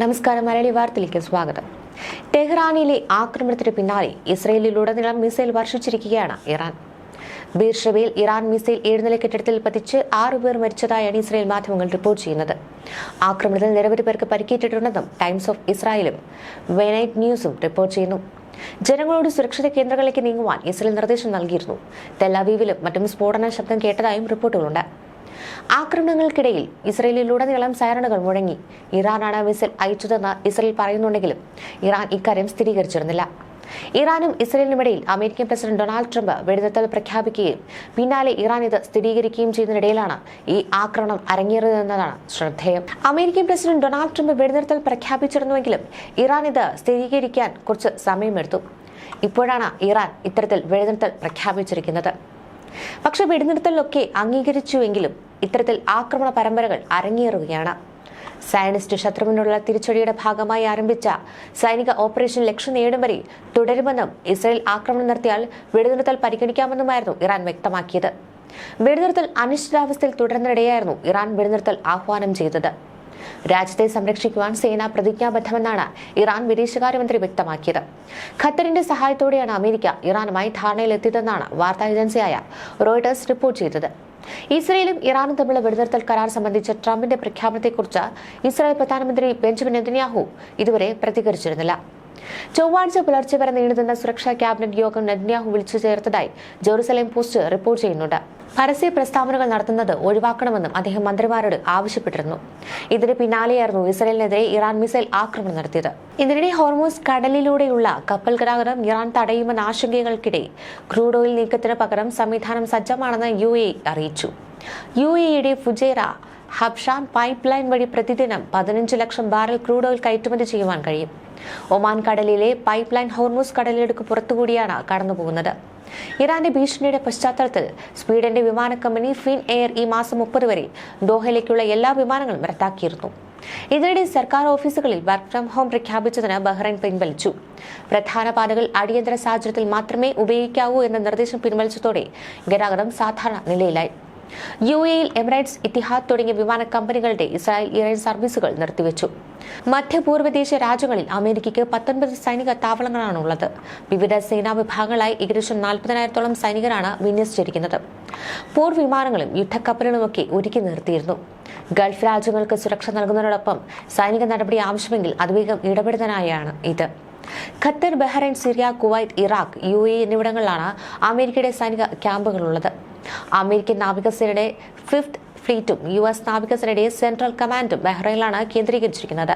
നമസ്കാരം. മലയാളി വാർത്തയിലേക്ക് സ്വാഗതം. ടെഹ്റാനിലെ ആക്രമണത്തിന് പിന്നാലെ ഇസ്രയേലിലുടനീളം മിസൈൽ വർഷിച്ചിരിക്കുകയാണ് ഇറാൻ. ബീർഷബയിൽ ഇറാൻ മിസൈൽ ഏഴുനില കെട്ടിടത്തിൽ പതിച്ച് ആറുപേർ മരിച്ചതായാണ് ഇസ്രായേൽ മാധ്യമങ്ങൾ റിപ്പോർട്ട് ചെയ്യുന്നത്. ആക്രമണത്തിൽ നിരവധി പേർക്ക് പരിക്കേറ്റിട്ടുണ്ടെന്നും ടൈംസ് ഓഫ് ഇസ്രായേലും വെനൈറ്റ് ന്യൂസും റിപ്പോർട്ട് ചെയ്യുന്നു. ജനങ്ങളോട് സുരക്ഷിത കേന്ദ്രങ്ങളിലേക്ക് നീങ്ങുവാൻ ഇസ്രയേൽ നിർദ്ദേശം നൽകിയിരുന്നു. തെല്ലാവീവിലും മറ്റും സ്ഫോടന ശബ്ദം കേട്ടതായും റിപ്പോർട്ടുകളുണ്ട്. ആക്രമണങ്ങൾക്കിടയിൽ ഇസ്രയേലിലുടനീളം സൈറണുകൾ മുഴങ്ങി. ഇറാനാണ് മിസൈൽ അയച്ചതെന്ന് ഇസ്രയേൽ പറയുന്നുണ്ടെങ്കിലും ഇറാൻ ഇക്കാര്യം സ്ഥിരീകരിച്ചിരുന്നില്ല. ഇറാനും ഇസ്രയേലിനുമിടയിൽ അമേരിക്കൻ പ്രസിഡന്റ് ഡൊണാൾഡ് ട്രംപ് വെടിനിർത്തൽ പ്രഖ്യാപിക്കുകയും പിന്നാലെ ഇറാൻ ഇത് സ്ഥിരീകരിക്കുകയും ചെയ്യുന്നതിനിടയിലാണ് ഈ ആക്രമണം അരങ്ങേറിയതെന്നതാണ് ശ്രദ്ധേയം. അമേരിക്കൻ പ്രസിഡന്റ് ഡൊണാൾഡ് ട്രംപ് വെടിനിർത്തൽ പ്രഖ്യാപിച്ചിരുന്നുവെങ്കിലും ഇറാൻ ഇത് സ്ഥിരീകരിക്കാൻ കുറച്ച് സമയമെടുത്തു. ഇപ്പോഴാണ് ഇറാൻ ഇത്തരത്തിൽ വെടിനിർത്തൽ പ്രഖ്യാപിച്ചിരിക്കുന്നത്. പക്ഷെ വെടിനിർത്തലിലൊക്കെ അംഗീകരിച്ചുവെങ്കിലും ഇത്തരത്തിൽ ആക്രമണ പരമ്പരകൾ അരങ്ങേറുകയാണ്. സയനിസ്റ്റ് ശത്രുവിനുള്ള തിരിച്ചടിയുടെ ഭാഗമായി ആരംഭിച്ച സൈനിക ഓപ്പറേഷൻ ലക്ഷ്യം നേടും വരെ തുടരുമെന്നും ഇസ്രയേൽ ആക്രമണം നടത്തിയാൽ വെടിനിർത്തൽ പരിഗണിക്കാമെന്നുമായിരുന്നു ഇറാൻ വ്യക്തമാക്കിയത്. വെടിനിർത്തൽ അനിശ്ചിതാവസ്ഥയിൽ തുടരുന്നതിനിടെയായിരുന്നു ഇറാൻ വെടിനിർത്തൽ ആഹ്വാനം ചെയ്തത്. രാജ്യത്തെ സംരക്ഷിക്കുവാൻ സേന പ്രതിജ്ഞാബദ്ധമെന്നാണ് ഇറാൻ വിദേശകാര്യമന്ത്രി വ്യക്തമാക്കിയത്. ഖത്തറിന്റെ സഹായത്തോടെയാണ് അമേരിക്ക ഇറാനുമായി ധാരണയിലെത്തിയതെന്നാണ് വാർത്താ ഏജൻസിയായ റോയിട്ടേഴ്സ് റിപ്പോർട്ട് ചെയ്തത്. ഇസ്രയേലും ഇറാനും തമ്മിലുള്ള വെടിനിർത്തൽ കരാർ സംബന്ധിച്ച ട്രംപിന്റെ പ്രഖ്യാപനത്തെക്കുറിച്ച് ഇസ്രായേൽ പ്രധാനമന്ത്രി ബെഞ്ചമിൻ നെതന്യാഹു ഇതുവരെ പ്രതികരിച്ചിരുന്നില്ല. ചൊവ്വാഴ്ച പുലർച്ചെ വരെ നീണ്ടുനിന്ന സുരക്ഷാ ക്യാബിനറ്റ് യോഗം നെതന്യാഹു വിളിച്ചു ചേർത്തതായി ജെറുസലേം പോസ്റ്റ് റിപ്പോർട്ട് ചെയ്യുന്നുണ്ട്. പരസ്യ പ്രസ്താവനകൾ നടത്തുന്നത് ഒഴിവാക്കണമെന്നും അദ്ദേഹം മന്ത്രിമാരോട് ആവശ്യപ്പെട്ടിരുന്നു. ഇതിന് പിന്നാലെയായിരുന്നു ഇസ്രയേലിനെതിരെ ഇറാൻ മിസൈൽ ആക്രമണം നടത്തിയത്. ഇതിനിടെ ഹോർമോസ് കടലിലൂടെയുള്ള കപ്പൽ ഗതാഗതം ഇറാൻ തടയുമെന്ന ആശങ്കകൾക്കിടെ ക്രൂഡ് ഓയിൽ നീക്കത്തിന് പകരം സംവിധാനം സജ്ജമാണെന്ന് യു എ അറിയിച്ചു. യു എയുടെ ഫുജേറ ഹബ്ഷാൻ പൈപ്പ് ലൈൻ വഴി പ്രതിദിനം പതിനഞ്ച് ലക്ഷം ബാരൽ ക്രൂഡ് ഓയിൽ കയറ്റുമതി ചെയ്യുവാൻ കഴിയും. ഒമാൻ കടലിലെ പൈപ്പ് ലൈൻ ഹോർമൂസ് കടലിടുക്ക് പുറത്തുകൂടിയാണ് കടന്നുപോകുന്നത്. ഇറാന്റെ ഭീഷണിയുടെ പശ്ചാത്തലത്തിൽ സ്വീഡന്റെ വിമാന കമ്പനി ഫിൻ എയർ ഈ മാസം മുപ്പത് വരെ ദോഹയിലേക്കുള്ള എല്ലാ വിമാനങ്ങളും റദ്ദാക്കിയിരുന്നു. ഇതിനിടെ സർക്കാർ ഓഫീസുകളിൽ വർക്ക് ഫ്രം ഹോം പ്രഖ്യാപിച്ചതിന് ബഹ്റൈൻ പിൻവലിച്ചു. പ്രധാന പാതകൾ അടിയന്തര സാഹചര്യത്തിൽ മാത്രമേ ഉപയോഗിക്കാവൂ എന്ന നിർദ്ദേശം പിൻവലിച്ചതോടെ ഗതാഗതം സാധാരണ നിലയിലായി. യു എയിൽ എമിറേറ്റ്സ് ഇത്തിഹാദ് തുടങ്ങിയ വിമാന കമ്പനികളുടെ ഇസ്രായേൽ ഇറാൻ സർവീസുകൾ നിർത്തിവെച്ചു. മധ്യപൂർവദേശ രാജ്യങ്ങളിൽ അമേരിക്കയ്ക്ക് പത്തൊൻപത് സൈനിക താവളങ്ങളാണ് ഉള്ളത് വിവിധ സേനാ വിഭാഗങ്ങളായി ഏകദേശം നാൽപ്പതിനായിരത്തോളം സൈനികരാണ് വിന്യസിച്ചിരിക്കുന്നത്. പോർ വിമാനങ്ങളും യുദ്ധക്കപ്പലുകളുമൊക്കെ ഒരുക്കി നിർത്തിയിരുന്നു. ഗൾഫ് രാജ്യങ്ങൾക്ക് സുരക്ഷ നൽകുന്നതിനോടൊപ്പം സൈനിക നടപടി ആവശ്യമെങ്കിൽ അതിവേഗം ഇടപെടുന്നതിനായാണ് ഇത്. Qatar Bahrain Syria Kuwait Iraq U A എന്നിവിടങ്ങളിലാണ് അമേരിക്കയുടെ സൈനിക ക്യാമ്പുകളുള്ളത്. അമേരിക്കൻ നാവികസേനയുടെ ഫിഫ്ത് ഫ്ലീറ്റും യു എസ് നാവികസേനയുടെ സെൻട്രൽ കമാൻഡും ബഹ്റൈനിലാണ് കേന്ദ്രീകരിച്ചിരിക്കുന്നത്.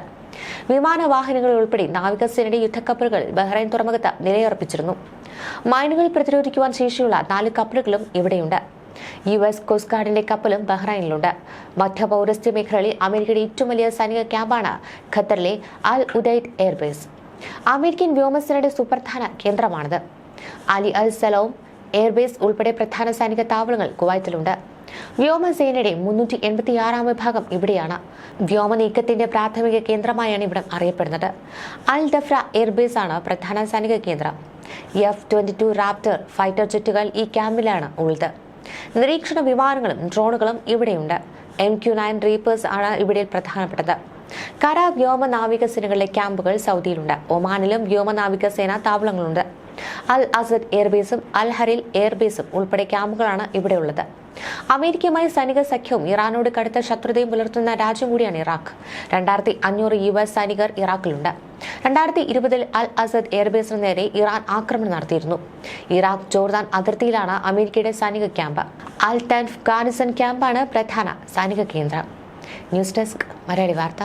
വിമാനവാഹിനികൾ ഉൾപ്പെടെ നാവികസേനയുടെ യുദ്ധക്കപ്പലുകൾ ബഹ്റൈൻ തുറമുഖത്ത് നിലയുറപ്പിച്ചിരുന്നു. മൈനുകൾ പ്രതിരോധിക്കുവാൻ ശേഷിയുള്ള നാല് കപ്പലുകളും ഇവിടെയുണ്ട്. യു എസ് കോസ്റ്റ് ഗാർഡിന്റെ കപ്പലും ബഹ്റൈനിലുണ്ട്. മധ്യപൗരസ്ത്യ മേഖലയിൽ അമേരിക്കയുടെ ഏറ്റവും വലിയ സൈനിക ക്യാമ്പാണ് ഖത്തറിലെ അൽ ഉദൈദ് എയർബേസ്. അമേരിക്കൻ വ്യോമസേനയുടെ സുപ്രധാന കേന്ദ്രമാണിത്. അലി അൽ സലോം എയർബേസ് ഉൾപ്പെടെ പ്രധാന സൈനിക താവളങ്ങൾ കുവൈത്തിലുണ്ട്. വ്യോമസേനയുടെ മുന്നൂറ്റി എൺപത്തി ആറാം വിഭാഗം ഇവിടെയാണ്. വ്യോമ നീക്കത്തിന്റെ പ്രാഥമിക കേന്ദ്രമായാണ് ഇവിടം അറിയപ്പെടുന്നത്. അൽ ദഫ്ര എയർബേസ് ആണ് പ്രധാന സൈനിക കേന്ദ്രം. F twenty two Raptor fighter ജെറ്റുകൾ ഈ ക്യാമ്പിലാണ് ഉള്ളത്. നിരീക്ഷണ വിമാനങ്ങളും ഡ്രോണുകളും ഇവിടെയുണ്ട്. എം ക്യു നയൻ റീപ്പേഴ്സ് ആണ് ഇവിടെ പ്രധാനപ്പെട്ടത്. കര വ്യോമ നാവികസേനകളിലെ ക്യാമ്പുകൾ സൗദിയിലുണ്ട്. ഒമാനിലും വ്യോമ നാവികസേന താവളങ്ങളുണ്ട്. അൽ അസദ് എയർബേസും അൽ ഹരിൽ എയർബേസും ഉൾപ്പെടെ ക്യാമ്പുകളാണ് ഇവിടെയുള്ളത്. അമേരിക്കയുമായി സൈനിക സഖ്യവും ഇറാനോട് കടുത്ത ശത്രുതയും പുലർത്തുന്ന രാജ്യം കൂടിയാണ് ഇറാഖ്. രണ്ടായിരത്തി അഞ്ഞൂറ് യു എസ് സൈനികർ ഇറാഖിലുണ്ട്. രണ്ടായിരത്തി ഇരുപതിൽ അൽ അസദ് എയർബേസിന് നേരെ ഇറാൻ ആക്രമണം നടത്തിയിരുന്നു. ഇറാഖ് ജോർദാൻ അതിർത്തിയിലാണ് അമേരിക്കയുടെ സൈനിക ക്യാമ്പ്. അൽ ടാൻഫ് ഗാനിസൺ ക്യാമ്പാണ് പ്രധാന സൈനിക കേന്ദ്രം. ന്യൂസ് ഡെസ്ക് മലയാളി വാർത്ത.